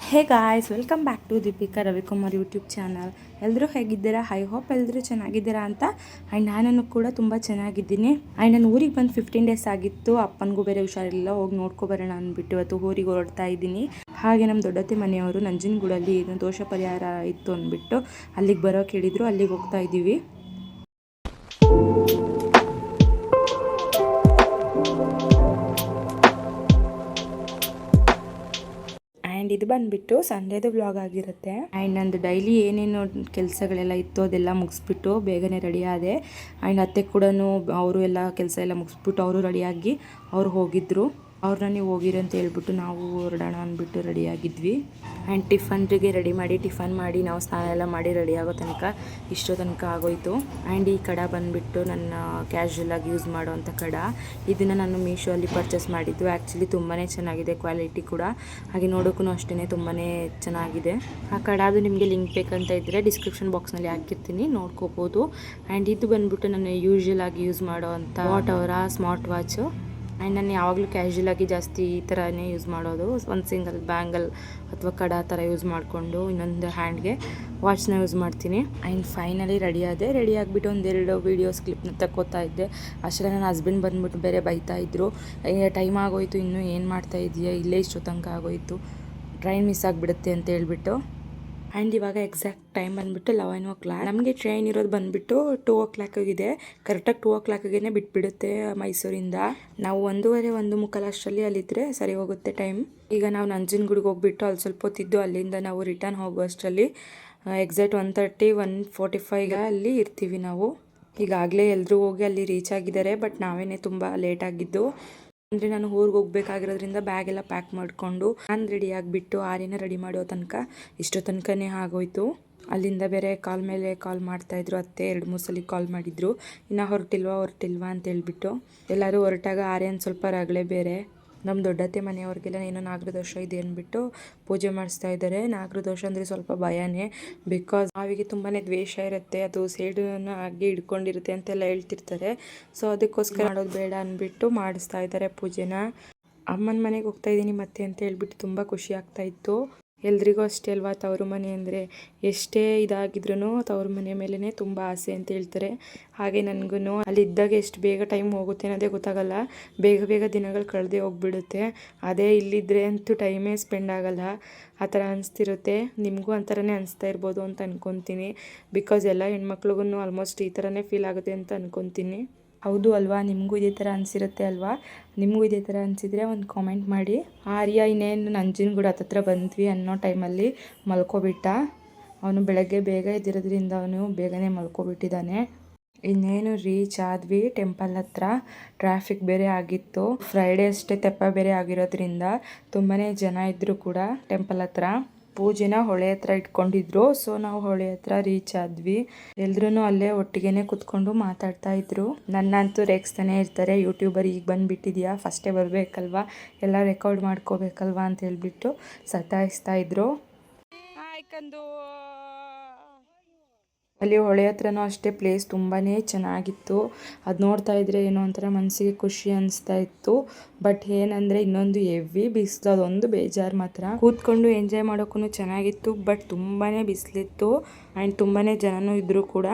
Hey guys, welcome back to Deepika Ravikumar YouTube channel. ಎಲ್ಲರೂ ಹೇಗಿದ್ದೀರಾ? I hope ಎಲ್ಲರೂ ಚೆನ್ನಾಗಿದ್ದೀರಾ ಅಂತ. ಆ್ಯಂಡ್ ನಾನು ಕೂಡ ತುಂಬ ಚೆನ್ನಾಗಿದ್ದೀನಿ. ಆ್ಯಂಡ್ ನಾನು ಊರಿಗೆ ಬಂದು ಫಿಫ್ಟೀನ್ ಡೇಸ್ ಆಗಿತ್ತು. ಅಪ್ಪನಿಗೂ ಬೇರೆ ಹುಷಾರಿಲ್ಲ. ಹೋಗಿ ನೋಡ್ಕೊಬರೋಣ ಅಂದ್ಬಿಟ್ಟು ಇವತ್ತು ಊರಿಗೆ ಹೊರಡ್ತಾ ಇದ್ದೀನಿ. ಹಾಗೆ ನಮ್ಮ ದೊಡ್ಡತ್ತೆ ಮನೆಯವರು ನಂಜನಗೂಡಲ್ಲಿ ದೋಷ ಪರಿಹಾರ ಇತ್ತು ಅಂದ್ಬಿಟ್ಟು ಅಲ್ಲಿಗೆ ಬರೋಕೆ ಹೇಳಿದ್ರು. ಅಲ್ಲಿಗೆ ಹೋಗ್ತಾ ಇದ್ದೀವಿ. ಇದು ಬಂದ್ಬಿಟ್ಟು ಸಂಡೇದು ವ್ಲಾಗ್ ಆಗಿರುತ್ತೆ. ಆ್ಯಂಡ್ ನಂದು ಡೈಲಿ ಏನೇನು ಕೆಲಸಗಳೆಲ್ಲ ಇತ್ತು ಅದೆಲ್ಲ ಮುಗಿಸ್ಬಿಟ್ಟು ಬೇಗನೆ ರೆಡಿ ಆದೆ. ಆ್ಯಂಡ್ ಅತ್ತೆ ಕೂಡ ಅವರು ಎಲ್ಲ ಕೆಲಸ ಎಲ್ಲ ಮುಗಿಸ್ಬಿಟ್ಟು ಅವರು ರೆಡಿಯಾಗಿ ಅವ್ರು ಹೋಗಿದ್ರು. ಅವ್ರನ್ನ ನೀವು ಹೋಗಿರಿ ಅಂತ ಹೇಳ್ಬಿಟ್ಟು ನಾವು ಹೊರಡೋಣ ಅಂದ್ಬಿಟ್ಟು ರೆಡಿಯಾಗಿದ್ವಿ ಆ್ಯಂಡ್ ಟಿಫನ್ಗೆ ರೆಡಿ ಮಾಡಿ ಟಿಫನ್ ಮಾಡಿ ನಾವು ಸ್ನಾನ ಎಲ್ಲ ಮಾಡಿ ರೆಡಿ ಆಗೋ ತನಕ ಇಷ್ಟೋ ತನಕ ಆಗೋಯ್ತು. ಆ್ಯಂಡ್ ಈ ಕಡ ಬಂದುಬಿಟ್ಟು ನನ್ನ ಕ್ಯಾಶುವಲ್ ಆಗಿ ಯೂಸ್ ಮಾಡುವಂಥ ಕಡ ಇದನ್ನು ನಾನು ಮೀಶೋಲ್ಲಿ ಪರ್ಚೇಸ್ ಮಾಡಿದ್ದು. ಆ್ಯಕ್ಚುಲಿ ತುಂಬಾ ಚೆನ್ನಾಗಿದೆ ಕ್ವಾಲಿಟಿ ಕೂಡ. ಹಾಗೆ ನೋಡೋಕ್ಕೂ ಅಷ್ಟೇ ತುಂಬಾ ಚೆನ್ನಾಗಿದೆ. ಆ ಕಡ ಅದು ನಿಮಗೆ ಲಿಂಕ್ ಬೇಕಂತ ಇದ್ದರೆ ಡಿಸ್ಕ್ರಿಪ್ಷನ್ ಬಾಕ್ಸ್ನಲ್ಲಿ ಹಾಕಿರ್ತೀನಿ ನೋಡ್ಕೋಬೋದು. ಆ್ಯಂಡ್ ಇದು ಬಂದುಬಿಟ್ಟು ನಾನು ಯೂಶ್ವಲ್ ಆಗಿ ಯೂಸ್ ಮಾಡೋವಂಥ ವಾಟ್ ಅವರ ಸ್ಮಾರ್ಟ್ ವಾಚು ಆ್ಯಂಡ್ ನಾನು ಯಾವಾಗಲೂ ಕ್ಯಾಶುಯಲ್ ಜಾಸ್ತಿ ಈ ಥರನೇ ಯೂಸ್ ಮಾಡೋದು. ಒಂದು ಸಿಂಗಲ್ ಬ್ಯಾಂಗಲ್ ಅಥವಾ ಕಡ ಥರ ಯೂಸ್ ಮಾಡಿಕೊಂಡು ಇನ್ನೊಂದು ಹ್ಯಾಂಡ್ಗೆ ವಾಚ್ನ ಯೂಸ್ ಮಾಡ್ತೀನಿ. ಆ್ಯಂಡ್ ಫೈನಲಿ ರೆಡಿ ಆದೆ. ರೆಡಿ ಆಗಿಬಿಟ್ಟು ಒಂದೆರಡು ವೀಡಿಯೋಸ್ ಕ್ಲಿಪ್ನ ತಗೋತಾ ಇದ್ದೆ. ಅಷ್ಟೇ ನನ್ನ ಹಸ್ಬೆಂಡ್ ಬಂದ್ಬಿಟ್ಟು ಬೇರೆ ಬೈತಾ ಇದ್ರು. ಟೈಮ್ ಆಗೋಯ್ತು, ಇನ್ನೂ ಏನು ಮಾಡ್ತಾ ಇದೆಯಾ? ಇಲ್ಲೇ ಇಷ್ಟು ತನಕ ಆಗೋಯ್ತು. ಟ್ರೈನ್ ಮಿಸ್ ಆಗಿಬಿಡುತ್ತೆ ಅಂತ ಹೇಳ್ಬಿಟ್ಟು. ಆ್ಯಂಡ್ ಇವಾಗ ಎಕ್ಸಾಕ್ಟ್ ಟೈಮ್ ಬಂದುಬಿಟ್ಟು ಲೆವೆನ್ ಓ ಕ್ಲಾಕ್ ನಮಗೆ ಟ್ರೈನ್ ಇರೋದು ಬಂದುಬಿಟ್ಟು ಟೂ ಓ ಕ್ಲಾಕ್ ಆಗಿದೆ ಕರೆಕ್ಟಾಗಿ ಟೂ ಓ ಕ್ಲಾಕಿಗೆ ಬಿಟ್ಬಿಡುತ್ತೆ ಮೈಸೂರಿಂದ. ನಾವು ಒಂದೂವರೆ, ಒಂದು ಮುಕ್ಕಾಲು ಅಷ್ಟರಲ್ಲಿ ಅಲ್ಲಿದ್ದರೆ ಸರಿ ಹೋಗುತ್ತೆ ಟೈಮ್ ಈಗ ನಾವು ನಂಜನಗೂಡಿಗೆ ಹೋಗ್ಬಿಟ್ಟು ಅಲ್ಲಿ ಸ್ವಲ್ಪ ಹೊತ್ತಿದ್ದು ಅಲ್ಲಿಂದ ನಾವು return ಹೋಗುವಷ್ಟರಲ್ಲಿ exact one thirty one forty ಫೈವ್ಗೆ ಅಲ್ಲಿ ಇರ್ತೀವಿ ನಾವು. ಈಗಾಗಲೇ ಎಲ್ಲರೂ ಹೋಗಿ ಅಲ್ಲಿ ರೀಚ್ ಆಗಿದ್ದಾರೆ ಬಟ್ ನಾವೇನೇ ತುಂಬ ಲೇಟ್ ಆಗಿದ್ದು. ಅಂದರೆ ನಾನು ಊರಿಗೆ ಹೋಗ್ಬೇಕಾಗಿರೋದ್ರಿಂದ ಬ್ಯಾಗ್ ಎಲ್ಲ ಪ್ಯಾಕ್ ಮಾಡಿಕೊಂಡು ನಾನು ರೆಡಿ ಆಗಿಬಿಟ್ಟು ಆರ್ಯನ ರೆಡಿ ಮಾಡೋ ತನಕ ಇಷ್ಟೋ ತನಕನೇ ಆಗೋಯ್ತು. ಅಲ್ಲಿಂದ ಬೇರೆ ಕಾಲ್ ಮೇಲೆ ಕಾಲ್ ಮಾಡ್ತಾಯಿದ್ರು ಅತ್ತೆ ಎರಡು ಮೂರು ಸಲ ಕಾಲ್ ಮಾಡಿದ್ರು. ಇನ್ನು ಹೊರಟಿಲ್ವಾ ಹೊರಟಿಲ್ವಾ ಅಂತ ಹೇಳ್ಬಿಟ್ಟು. ಎಲ್ಲರೂ ಹೊರಟಾಗ ಆರ್ಯನ್ ಸ್ವಲ್ಪ ರಗಳೆ ಬೇರೆ. ನಮ್ಮ ದೊಡ್ಡತ್ತೆ ಮನೆಯವ್ರಿಗೆಲ್ಲ ಏನೋ ನಾಗರದೋಷ ಇದೆ ಅಂದ್ಬಿಟ್ಟು ಪೂಜೆ ಮಾಡಿಸ್ತಾ ಇದ್ದಾರೆ. ನಾಗರ ದೋಷ ಅಂದರೆ ಸ್ವಲ್ಪ ಭಯನೇ. ಬಿಕಾಸ್ ನಾವಿಗೆ ತುಂಬಾ ದ್ವೇಷ ಇರುತ್ತೆ. ಅದು ಸೇಡನ್ನು ಹಾಗೆ ಹಿಡ್ಕೊಂಡಿರುತ್ತೆ ಅಂತೆಲ್ಲ ಹೇಳ್ತಿರ್ತಾರೆ. ಸೊ ಅದಕ್ಕೋಸ್ಕರ ಮಾಡೋದು ಬೇಡ ಅಂದ್ಬಿಟ್ಟು ಮಾಡಿಸ್ತಾ ಇದ್ದಾರೆ ಪೂಜೆನ. ಅಮ್ಮನ ಮನೆಗೆ ಹೋಗ್ತಾ ಇದ್ದೀನಿ ಮತ್ತೆ ಅಂತ ಹೇಳ್ಬಿಟ್ಟು ತುಂಬ ಖುಷಿ ಆಗ್ತಾ ಇತ್ತು. ಎಲ್ರಿಗೂ ಅಷ್ಟೇ ಅಲ್ವಾ ತವರು ಮನೆ ಅಂದರೆ? ಎಷ್ಟೇ ಇದಾಗಿದ್ರೂ ತವ್ರ ಮನೆ ಮೇಲೇ ತುಂಬ ಆಸೆ ಅಂತ ಹೇಳ್ತಾರೆ. ಹಾಗೆ ನನಗೂ ಅಲ್ಲಿ ಇದ್ದಾಗ ಎಷ್ಟು ಬೇಗ ಟೈಮ್ ಹೋಗುತ್ತೆ ಅನ್ನೋದೇ ಗೊತ್ತಾಗಲ್ಲ. ಬೇಗ ಬೇಗ ದಿನಗಳು ಕಳೆದೇ ಹೋಗ್ಬಿಡುತ್ತೆ. ಅದೇ ಇಲ್ಲಿದ್ದರೆ ಅಂತೂ ಟೈಮೇ ಸ್ಪೆಂಡ್ ಆಗಲ್ಲ. ಆ ಥರ ಅನಿಸ್ತಿರುತ್ತೆ. ನಿಮಗೂ ಒಂಥರನೇ ಅನಿಸ್ತಾ ಇರ್ಬೋದು ಅಂತ ಅಂದ್ಕೊತೀನಿ ಬಿಕಾಸ್ ಎಲ್ಲ ಹೆಣ್ಮಕ್ಳಿಗೂ ಆಲ್ಮೋಸ್ಟ್ ಈ ಥರನೇ ಫೀಲ್ ಆಗುತ್ತೆ ಅಂತ ಅನ್ಕೊತೀನಿ. ಹೌದು ಅಲ್ವಾ? ನಿಮಗೂ ಇದೇ ಥರ ಅನಿಸಿರುತ್ತೆ ಅಲ್ವಾ? ನಿಮಗೂ ಇದೇ ಥರ ಅನಿಸಿದರೆ ಒಂದು ಕಾಮೆಂಟ್ ಮಾಡಿ. ಆರ್ಯ, ಇನ್ನೇನು ನಂಜನಗೂಡು ಹತ್ತತ್ರ ಬಂದ್ವಿ ಅನ್ನೋ ಟೈಮಲ್ಲಿ ಮಲ್ಕೊಬಿಟ್ಟ. ಅವನು ಬೆಳಗ್ಗೆ ಬೇಗ ಇದ್ದಿರೋದ್ರಿಂದ ಅವನು ಬೇಗನೆ ಮಲ್ಕೊಬಿಟ್ಟಿದ್ದಾನೆ. ಇನ್ನೇನು ರೀಚ್ ಆದ್ವಿ ಟೆಂಪಲ್ ಹತ್ರ. ಟ್ರಾಫಿಕ್ ಬೇರೆ ಆಗಿತ್ತು. ಫ್ರೈಡೇ ಅಷ್ಟೇ ತೆಪ್ಪ ಬೇರೆ ಆಗಿರೋದ್ರಿಂದ ತುಂಬಾ ಜನ ಇದ್ದರೂ ಕೂಡ ಟೆಂಪಲ್ ಹತ್ರ. ಪೂಜೆನ ಹೊಳೆ ಹತ್ರ ಇಟ್ಕೊಂಡಿದ್ರು. ಸೊ ನಾವು ಹೊಳೆ ಹತ್ರ ರೀಚ್ ಆದ್ವಿ. ಎಲ್ರೂ ಅಲ್ಲೇ ಒಟ್ಟಿಗೆನೆ ಕುತ್ಕೊಂಡು ಮಾತಾಡ್ತಾ ಇದ್ರು. ನನ್ನಂತೂ ರೇಗಿಸ್ತಾನೆ ಇರ್ತಾರೆ. ಯೂಟ್ಯೂಬರ್ ಈಗ ಬಂದ್ಬಿಟ್ಟಿದ್ಯಾ? ಫಸ್ಟೇ ಬರಬೇಕಲ್ವಾ? ಎಲ್ಲ ರೆಕಾರ್ಡ್ ಮಾಡ್ಕೋಬೇಕಲ್ವಾ? ಅಂತ ಹೇಳ್ಬಿಟ್ಟು ಸತಾಯಿಸ್ತಾ ಇದ್ರು. ಅಲ್ಲಿ ಹೊಳೆ ಹತ್ರನೂ ಅಷ್ಟೇ ಪ್ಲೇಸ್ ತುಂಬಾ ಚೆನ್ನಾಗಿತ್ತು. ಅದು ನೋಡ್ತಾ ಇದ್ರೆ ಏನೋ ಒಂಥರ ಮನಸ್ಸಿಗೆ ಖುಷಿ ಅನಿಸ್ತಾ ಇತ್ತು. ಬಟ್ ಏನಂದರೆ ಇನ್ನೊಂದು ಹೆವಿ ಬಿಸಿಲು, ಅದೊಂದು ಬೇಜಾರು ಮಾತ್ರ. ಕೂತ್ಕೊಂಡು ಎಂಜಾಯ್ ಮಾಡೋಕ್ಕೂ ಚೆನ್ನಾಗಿತ್ತು ಬಟ್ ತುಂಬಾ ಬಿಸಿಲಿತ್ತು. ಆ್ಯಂಡ್ ತುಂಬಾ ಜನನೂ ಇದ್ದರೂ ಕೂಡ.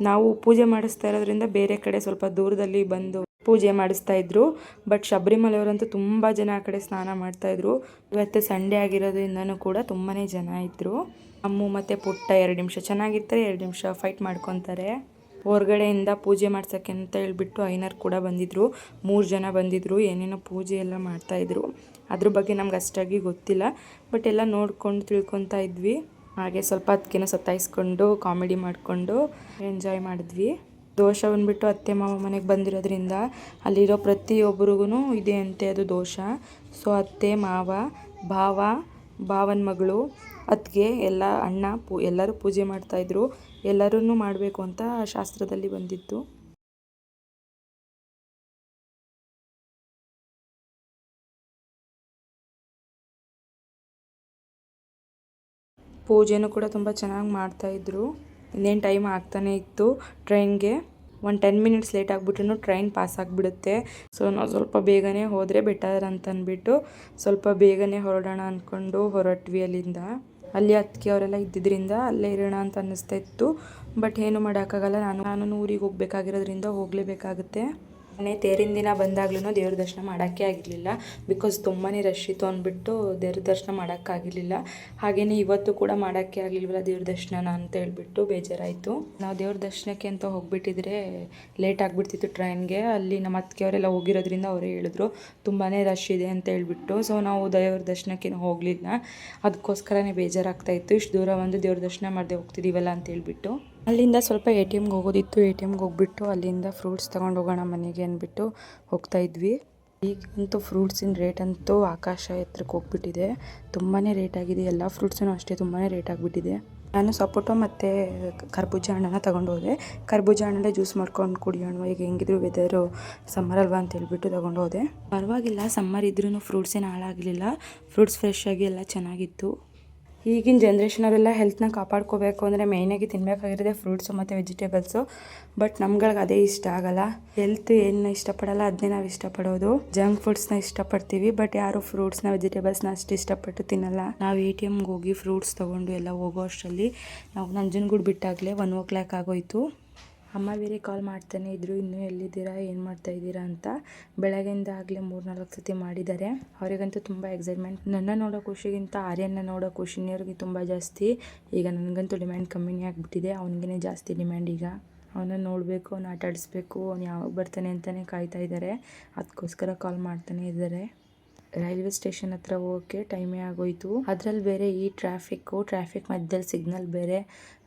ನಾವು ಪೂಜೆ ಮಾಡಿಸ್ತಾ ಇರೋದ್ರಿಂದ ಬೇರೆ ಕಡೆ ಸ್ವಲ್ಪ ದೂರದಲ್ಲಿ ಬಂದು ಪೂಜೆ ಮಾಡಿಸ್ತಾ ಇದ್ರು. ಬಟ್ ಶಬರಿಮಲೆಯವರಂತೂ ತುಂಬ ಜನ ಆ ಕಡೆ ಸ್ನಾನ ಮಾಡ್ತಾಯಿದ್ರು ಇವತ್ತು ಸಂಡೇ ಆಗಿರೋದ್ರಿಂದನೂ ಕೂಡ ತುಂಬಾ ಜನ ಇದ್ದರು ಅಮ್ಮು ಮತ್ತು ಪುಟ್ಟ ಎರಡು ನಿಮಿಷ. ಚೆನ್ನಾಗಿರ್ತಾರೆ ಎರಡು ನಿಮಿಷ ಫೈಟ್ ಮಾಡ್ಕೊತಾರೆ. ಹೊರಗಡೆಯಿಂದ ಪೂಜೆ ಮಾಡ್ಸೋಕ್ಕೆ ಅಂತ ಹೇಳ್ಬಿಟ್ಟು ಐನರ್ ಕೂಡ ಬಂದಿದ್ದರು ಮೂರು ಜನ ಬಂದಿದ್ದರು ಏನೇನೋ ಪೂಜೆ ಎಲ್ಲ ಮಾಡ್ತಾಯಿದ್ರು ಅದ್ರ ಬಗ್ಗೆ ನಮ್ಗೆ ಅಷ್ಟಾಗಿ ಗೊತ್ತಿಲ್ಲ. ಬಟ್ ಎಲ್ಲ ನೋಡ್ಕೊಂಡು ತಿಳ್ಕೊತಾ ಇದ್ವಿ. ಹಾಗೆ ಸ್ವಲ್ಪ ಅದಕ್ಕೇನೋ ಸತಾಯಿಸ್ಕೊಂಡು ಕಾಮಿಡಿ ಮಾಡಿಕೊಂಡು ಎಂಜಾಯ್ ಮಾಡಿದ್ವಿ. ದೋಷ ಬಂದುಬಿಟ್ಟು ಅತ್ತೆ, ಮಾವ ಮನೆಗೆ ಬಂದಿರೋದ್ರಿಂದ ಅಲ್ಲಿರೋ ಪ್ರತಿಯೊಬ್ಬರಿಗೂ ಇದೆ ಅಂತೆ ಅದು ದೋಷ. ಸೊ ಅತ್ತೆ, ಮಾವ, ಭಾವ ಭಾವನ ಮಗಳು, ಅತ್ತಿಗೆ ಎಲ್ಲ ಅಣ್ಣ ಪೂ, ಎಲ್ಲರೂ ಪೂಜೆ ಮಾಡ್ತಾಯಿದ್ರು ಎಲ್ಲರೂ ಮಾಡಬೇಕು ಅಂತ ಶಾಸ್ತ್ರದಲ್ಲಿ ಬಂದಿತ್ತು. ಪೂಜೆನೂ ಕೂಡ ತುಂಬ ಚೆನ್ನಾಗಿ ಮಾಡ್ತಾಯಿದ್ರು ಇನ್ನೇನು ಟೈಮ್ ಆಗ್ತಾನೆ ಇತ್ತು ಟ್ರೈನ್ಗೆ ಒಂದು ಟೆನ್ ಮಿನಿಟ್ಸ್ ಲೇಟ್ ಆಗಿಬಿಟ್ರು ಟ್ರೈನ್ ಪಾಸ್ ಆಗಿಬಿಡುತ್ತೆ. ಸೊ ನಾವು ಸ್ವಲ್ಪ ಬೇಗನೆ ಹೋದರೆ ಬೆಟರ್ ಅಂತ ಅಂದ್ಬಿಟ್ಟು ಸ್ವಲ್ಪ ಬೇಗನೆ ಹೊರಡೋಣ ಅಂದ್ಕೊಂಡು ಹೊರಟ್ವಿ ಅಲ್ಲಿಂದ. ಅಲ್ಲಿ ಅದಕ್ಕೆ ಅವರೆಲ್ಲ ಇದ್ದಿದ್ದರಿಂದ ಅಲ್ಲೇ ಇರೋಣ ಅಂತ ಅನ್ನಿಸ್ತಾ ಇತ್ತು. ಬಟ್ ಏನು ಮಾಡೋಕ್ಕಾಗಲ್ಲ, ನಾನು ನಾನು ಊರಿಗೆ ಹೋಗ್ಬೇಕಾಗಿರೋದ್ರಿಂದ ಹೋಗಲೇಬೇಕಾಗುತ್ತೆ. ಮನೆ ತೇರಿನ ದಿನ ಬಂದಾಗ್ಲೂ ದೇವ್ರ ದರ್ಶನ ಮಾಡೋಕ್ಕೆ ಆಗಿರಲಿಲ್ಲ. ಬಿಕಾಸ್ ತುಂಬಾ ರಶ್ ಇತ್ತು ಅಂದ್ಬಿಟ್ಟು ದೇವ್ರ ದರ್ಶನ ಮಾಡೋಕ್ಕಾಗಿರಲಿಲ್ಲ ಹಾಗೆಯೇ ಇವತ್ತು ಕೂಡ ಮಾಡೋಕ್ಕೆ ಆಗಲಿಲ್ವಲ್ಲ ದೇವ್ರ ದರ್ಶನ ಅಂತ ಹೇಳ್ಬಿಟ್ಟು ಬೇಜಾರಾಯಿತು. ನಾವು ದೇವ್ರ ದರ್ಶನಕ್ಕೆ ಅಂತ ಹೋಗ್ಬಿಟ್ಟಿದ್ರೆ ಲೇಟ್ ಆಗಿಬಿಡ್ತಿತ್ತು ಟ್ರೈನ್ಗೆ. ಅಲ್ಲಿ ನಮ್ಮ ಅತ್ತಿಗೆಯವರೆಲ್ಲ ಹೋಗಿರೋದ್ರಿಂದ ಅವರೇ ಹೇಳಿದ್ರು ತುಂಬಾ ರಶ್ ಇದೆ ಅಂತ ಹೇಳ್ಬಿಟ್ಟು. ಸೊ ನಾವು ದೇವ್ರ ದರ್ಶನಕ್ಕೆ ಹೋಗಲಿಲ್ಲ. ಅದಕ್ಕೋಸ್ಕರನೇ ಬೇಜಾರಾಗ್ತಾಯಿತ್ತು ಇಷ್ಟು ದೂರ ಒಂದು ದೇವ್ರ ದರ್ಶನ ಮಾಡದೆ ಹೋಗ್ತಿದ್ದೀವಲ್ಲ ಅಂತ ಹೇಳ್ಬಿಟ್ಟು. ಅಲ್ಲಿಂದ ಸ್ವಲ್ಪ ಎ ಟಿ ಎಮ್ಗೆ ಹೋಗೋದಿತ್ತು. ಎ ಟಿ ಎಮ್ಗೆ ಹೋಗ್ಬಿಟ್ಟು ಅಲ್ಲಿಂದ ಫ್ರೂಟ್ಸ್ ತೊಗೊಂಡು ಹೋಗೋಣ ಮನೆಗೆ ಅಂದ್ಬಿಟ್ಟು ಹೋಗ್ತಾ ಇದ್ವಿ. ಈಗಂತೂ ಫ್ರೂಟ್ಸಿನ ರೇಟ್ ಅಂತೂ ಆಕಾಶ ಎತ್ತರಕ್ಕೆ ಹೋಗ್ಬಿಟ್ಟಿದೆ. ತುಂಬಾ ರೇಟ್ ಆಗಿದೆ. ಎಲ್ಲ ಫ್ರೂಟ್ಸೂ ಅಷ್ಟೇ ತುಂಬಾ ರೇಟ್ ಆಗಿಬಿಟ್ಟಿದೆ. ನಾನು ಸಪೋಟೊ ಮತ್ತು ಕರ್ಬೂಜ ಹಣ್ಣನ್ನು ತಗೊಂಡು ಹೋದೆ. ಕರ್ಬೂಜ ಹಣ್ಣಲ್ಲೇ ಜ್ಯೂಸ್ ಮಾಡ್ಕೊಂಡು ಕುಡಿಯೋಣ ಈಗ ಹೆಂಗಿದ್ರು ವೆದರು ಸಮ್ಮರ್ ಅಲ್ವಾ ಅಂತ ಹೇಳ್ಬಿಟ್ಟು ತೊಗೊಂಡು ಹೋದೆ. ಪರವಾಗಿಲ್ಲ ಸಮ್ಮರ್ ಇದ್ರೂ ಫ್ರೂಟ್ಸ್ ಏನು ಹಾಳಾಗಲಿಲ್ಲ. ಫ್ರೂಟ್ಸ್ ಫ್ರೆಶ್ ಆಗಿ ಎಲ್ಲ ಚೆನ್ನಾಗಿತ್ತು. ಈಗಿನ ಜನ್ರೇಷನವರೆಲ್ಲ ಹೆಲ್ತ್ನ ಕಾಪಾಡ್ಕೋಬೇಕು ಅಂದರೆ ಮೇಯ್ನಾಗಿ ತಿನ್ನಬೇಕಾಗಿರೋದೆ ಫ್ರೂಟ್ಸು ಮತ್ತು ವೆಜಿಟೇಬಲ್ಸು ಬಟ್ ನಮ್ಗಳಿಗೆ ಅದೇ ಇಷ್ಟ ಆಗಲ್ಲ. ಹೆಲ್ತ್ ಏನು ಇಷ್ಟಪಡಲ್ಲ ಅದನ್ನೇ ನಾವು ಇಷ್ಟಪಡೋದು. ಜಂಕ್ ಫುಡ್ಸ್ನ ಇಷ್ಟಪಡ್ತೀವಿ ಬಟ್ ಯಾರು ಫ್ರೂಟ್ಸ್ನ ವೆಜಿಟೇಬಲ್ಸ್ನ ಅಷ್ಟು ಇಷ್ಟಪಟ್ಟು ತಿನ್ನಲ್ಲ. ನಾವು ಎ ಟಿ ಎಮ್ಗೆ ಹೋಗಿ ಫ್ರೂಟ್ಸ್ ತೊಗೊಂಡು ಎಲ್ಲ ಹೋಗೋ ಅಷ್ಟರಲ್ಲಿ, ನಾವು ನಂಜನಗೂಡು ಬಿಟ್ಟಾಗಲೇ ಒನ್ ಓ ಕ್ಲಾಕ್ ಆಗೋಯ್ತು. ಅಮ್ಮ ಬೇರೆ ಕಾಲ್ ಮಾಡ್ತಾನೆ ಇದ್ದರು ಇನ್ನೂ ಎಲ್ಲಿದ್ದೀರಾ? ಏನು ಮಾಡ್ತಾ ಇದ್ದೀರಾ? ಅಂತ ಬೆಳಗ್ಗೆಯಿಂದ ಆಗಲೇ ಮೂರು ನಾಲ್ಕು ಸತಿ ಮಾಡಿದ್ದಾರೆ. ಅವರಿಗಂತೂ ತುಂಬ ಎಕ್ಸೈಟ್ಮೆಂಟ್ ನನ್ನ ನೋಡೋ ಖುಷಿಗಿಂತ ಆರ್ಯನ ನೋಡೋ ಖುಷಿನಿಯವ್ರಿಗೆ ತುಂಬ ಜಾಸ್ತಿ. ಈಗ ನನಗಂತೂ ಡಿಮ್ಯಾಂಡ್ ಕಮ್ಮಿನೇ ಆಗಿಬಿಟ್ಟಿದೆ. ಅವನಿಗೇ ಜಾಸ್ತಿ ಡಿಮ್ಯಾಂಡ್ ಈಗ. ಅವನನ್ನು ನೋಡಬೇಕು, ಅವ್ನು ಆಟ ಆಡಿಸ್ಬೇಕು ಅವ್ನು ಯಾವಾಗ ಬರ್ತಾನೆ ಅಂತಲೇ ಕಾಯ್ತಾ ಇದ್ದಾರೆ. ಅದಕ್ಕೋಸ್ಕರ ಕಾಲ್ ಮಾಡ್ತಾನೆ ಇದ್ದಾರೆ. ರೈಲ್ವೆ ಸ್ಟೇಷನ್ ಹತ್ರ ಹೋಗಕ್ಕೆ ಟೈಮೇ ಆಗೋಯ್ತು. ಅದ್ರಲ್ಲಿ ಬೇರೆ ಈ ಟ್ರಾಫಿಕ್ಕು ಟ್ರಾಫಿಕ್ ಮಧ್ಯದಲ್ಲಿ ಸಿಗ್ನಲ್ ಬೇರೆ.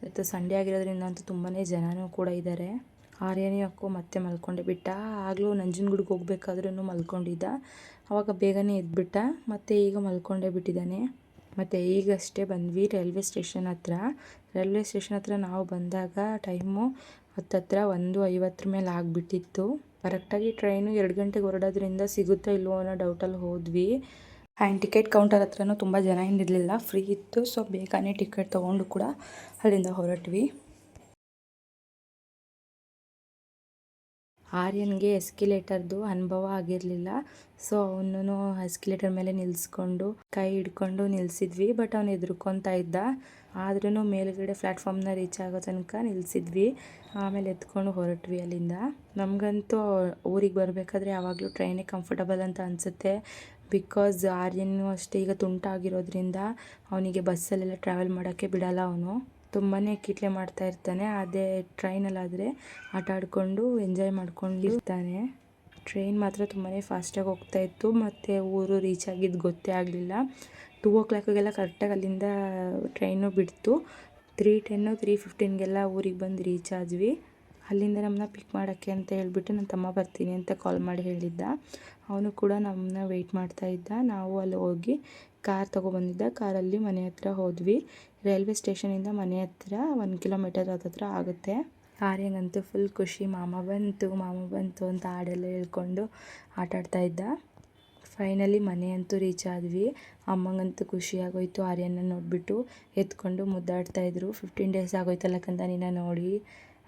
ಮತ್ತು ಸಂಡೆ ಆಗಿರೋದ್ರಿಂದ ಅಂತೂ ತುಂಬಾ ಜನನೂ ಕೂಡ ಇದ್ದಾರೆ ಆರ್ಯನೇ ಅಕ್ಕೂ ಮತ್ತೆ ಮಲ್ಕೊಂಡೆ. ಬಿಟ್ಟ? ಆಗಲೂ ನಂಜನಗೂಡಿಗೆ ಹೋಗ್ಬೇಕಾದ್ರೂ ಮಲ್ಕೊಂಡಿದ್ದ. ಅವಾಗ ಬೇಗನೆ ಎದ್ಬಿಟ್ಟ. ಮತ್ತೆ ಈಗ ಮಲ್ಕೊಂಡೇ ಬಿಟ್ಟಿದ್ದಾನೆ. ಮತ್ತು ಈಗಷ್ಟೇ ಬಂದ್ವಿ ರೈಲ್ವೆ ಸ್ಟೇಷನ್ ಹತ್ರ. ರೈಲ್ವೆ ಸ್ಟೇಷನ್ ಹತ್ರ ನಾವು ಬಂದಾಗ ಟೈಮು ಹತ್ತತ್ರ, ಒಂದು ಐವತ್ತರ ಮೇಲೆ ಆಗಿಬಿಟ್ಟಿತ್ತು. ಕರೆಕ್ಟಾಗಿ ಟ್ರೈನು ಎರಡು ಗಂಟೆಗೆ ಹೊರಡೋದ್ರಿಂದ ಸಿಗುತ್ತಾ ಇಲ್ವೋ ಅನ್ನೋ ಡೌಟಲ್ಲಿ ಹೋದ್ವಿ. ಆ್ಯಂಡ್ ಟಿಕೆಟ್ ಕೌಂಟರ್ ಹತ್ರನೂ ತುಂಬ ಜನ ಏನಿರಲಿಲ್ಲ ಫ್ರೀ ಇತ್ತು, ಸೊ ಬೇಗನೆ ಟಿಕೆಟ್ ತೊಗೊಂಡು ಕೂಡ ಅಲ್ಲಿಂದ ಹೊರಟ್ವಿ. ಆರ್ಯನ್ಗೆ ಎಸ್ಕಿಲೇಟರ್ದು ಅನುಭವ ಆಗಿರಲಿಲ್ಲ. ಸೊ ಅವನೂ ಎಸ್ಕಿಲೇಟರ್ ಮೇಲೆ ನಿಲ್ಲಿಸ್ಕೊಂಡು ಕೈ ಹಿಡ್ಕೊಂಡು ನಿಲ್ಲಿಸಿದ್ವಿ ಬಟ್ ಅವನು ಎದುರ್ಕೊತಾ ಇದ್ದ. ಆದ್ರೂ ಮೇಲುಗಡೆ ಪ್ಲ್ಯಾಟ್ಫಾರ್ಮ್ನ ರೀಚ್ ಆಗೋ ತನಕ ನಿಲ್ಲಿಸಿದ್ವಿ ಆಮೇಲೆ ಎತ್ಕೊಂಡು ಹೊರಟ್ವಿ ಅಲ್ಲಿಂದ. ನಮಗಂತೂ ಊರಿಗೆ ಬರಬೇಕಾದ್ರೆ ಯಾವಾಗಲೂ ಟ್ರೈನೇ ಕಂಫರ್ಟಬಲ್ ಅಂತ ಅನಿಸುತ್ತೆ. ಬಿಕಾಸ್ ಆರ್ಯನು ಅಷ್ಟೇ ಈಗ ತುಂಟಾಗಿರೋದ್ರಿಂದ ಅವನಿಗೆ ಬಸ್ಸಲ್ಲೆಲ್ಲ ಟ್ರಾವೆಲ್ ಮಾಡೋಕ್ಕೆ ಬಿಡಲ್ಲ ಅವನು. ತುಂಬಾ ಕಿಟ್ಲೆ ಮಾಡ್ತಾ ಇರ್ತಾನೆ. ಅದೇ ಟ್ರೈನಲ್ಲಾದರೆ ಆಟ ಆಡಿಕೊಂಡು ಎಂಜಾಯ್ ಮಾಡ್ಕೊಂಡು ಇರ್ತಾನೆ ಟ್ರೈನ್ ಮಾತ್ರ ತುಂಬಾ ಫಾಸ್ಟಾಗಿ ಹೋಗ್ತಾ ಇತ್ತು. ಮತ್ತು ಊರು ರೀಚ್ ಆಗಿದ್ದು ಗೊತ್ತೇ ಆಗಲಿಲ್ಲ. ಟೂ ಓ ಕ್ಲಾಕಿಗೆಲ್ಲ ಕರೆಕ್ಟಾಗಿ ಅಲ್ಲಿಂದ ಟ್ರೈನು ಬಿಡ್ತು. ತ್ರೀ ಟೆನ್ನು ತ್ರೀ ಫಿಫ್ಟೀನ್ಗೆಲ್ಲ ಊರಿಗೆ ಬಂದು ರೀಚ್ ಆದ್ವಿ. ಅಲ್ಲಿಂದ ನಮ್ಮನ್ನ ಪಿಕ್ ಮಾಡೋಕ್ಕೆ ಅಂತ ಹೇಳಿಬಿಟ್ಟು ನನ್ನ ತಮ್ಮ ಬರ್ತೀನಿ ಅಂತ ಕಾಲ್ ಮಾಡಿ ಹೇಳಿದ್ದ. ಅವನು ಕೂಡ ನಮ್ಮನ್ನ ವೆಯ್ಟ್ ಮಾಡ್ತಾ ಇದ್ದ. ನಾವು ಅಲ್ಲಿ ಹೋಗಿ ಕಾರ್ ತೊಗೊಬಂದಿದ್ದ ಕಾರಲ್ಲಿ ಮನೆ ಹತ್ರ ಹೋದ್ವಿ. ರೈಲ್ವೆ ಸ್ಟೇಷನಿಂದ ಮನೆ ಹತ್ರ ಒಂದು ಕಿಲೋಮೀಟರ್ ಹತ್ರ ಆಗುತ್ತೆ. ಆರ್ಯಂಗಂತೂ ಫುಲ್ ಖುಷಿ. ಮಾಮ ಬಂತು ಮಾಮ ಬಂತು ಅಂತ ಹಾಡೆಲ್ಲ ಹೇಳ್ಕೊಂಡು ಆಟಾಡ್ತಾ ಇದ್ದ. ಫೈನಲಿ ಮನೆ ಅಂತೂ ರೀಚ್ ಆದ್ವಿ. ಅಮ್ಮಂಗಂತೂ ಖುಷಿಯಾಗೋಯ್ತು ಆರ್ಯನ ನೋಡಿಬಿಟ್ಟು ಎತ್ಕೊಂಡು ಮುದ್ದಾಡ್ತಾಯಿದ್ರು ಫಿಫ್ಟೀನ್ ಡೇಸ್ ಆಗೋಯ್ತಲ್ಲ ಕಂದ ನಿನ್ನ ನೋಡಿ,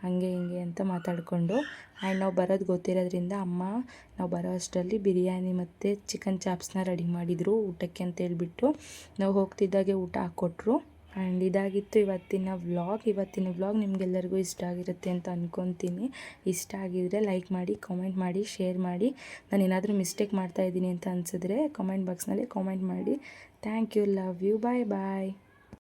ಹಾಗೆ ಹಿಂಗೆ ಅಂತ ಮಾತಾಡಿಕೊಂಡು. ಆ್ಯಂಡ್ ನಾವು ಬರೋದು ಗೊತ್ತಿರೋದ್ರಿಂದ ಅಮ್ಮ, ನಾವು ಬರೋ ಅಷ್ಟರಲ್ಲಿ ಬಿರಿಯಾನಿ ಮತ್ತು ಚಿಕನ್ ಚಾಪ್ಸ್ನ ರೆಡಿ ಮಾಡಿದರು ಊಟಕ್ಕೆ ಅಂತ ಹೇಳ್ಬಿಟ್ಟು. ನಾವು ಹೋಗ್ತಿದ್ದಾಗೆ ಊಟ ಹಾಕ್ಕೊಟ್ರು. ಆ್ಯಂಡ್ ಇದಾಗಿತ್ತು ಇವತ್ತಿನ ವ್ಲಾಗ್. ಇವತ್ತಿನ ವ್ಲಾಗ್ ನಿಮಗೆಲ್ಲರಿಗೂ ಇಷ್ಟ ಆಗಿರುತ್ತೆ ಅಂತ ಅಂದ್ಕೊತೀನಿ ಇಷ್ಟ ಆಗಿದರೆ ಲೈಕ್ ಮಾಡಿ, ಕಾಮೆಂಟ್ ಮಾಡಿ, ಶೇರ್ ಮಾಡಿ. ನಾನು ಏನಾದರೂ ಮಿಸ್ಟೇಕ್ ಮಾಡ್ತಾಯಿದ್ದೀನಿ ಅಂತ ಅನಿಸಿದ್ರೆ ಕಾಮೆಂಟ್ ಬಾಕ್ಸ್ನಲ್ಲಿ ಕಾಮೆಂಟ್ ಮಾಡಿ. Thank you, love you. Bye bye.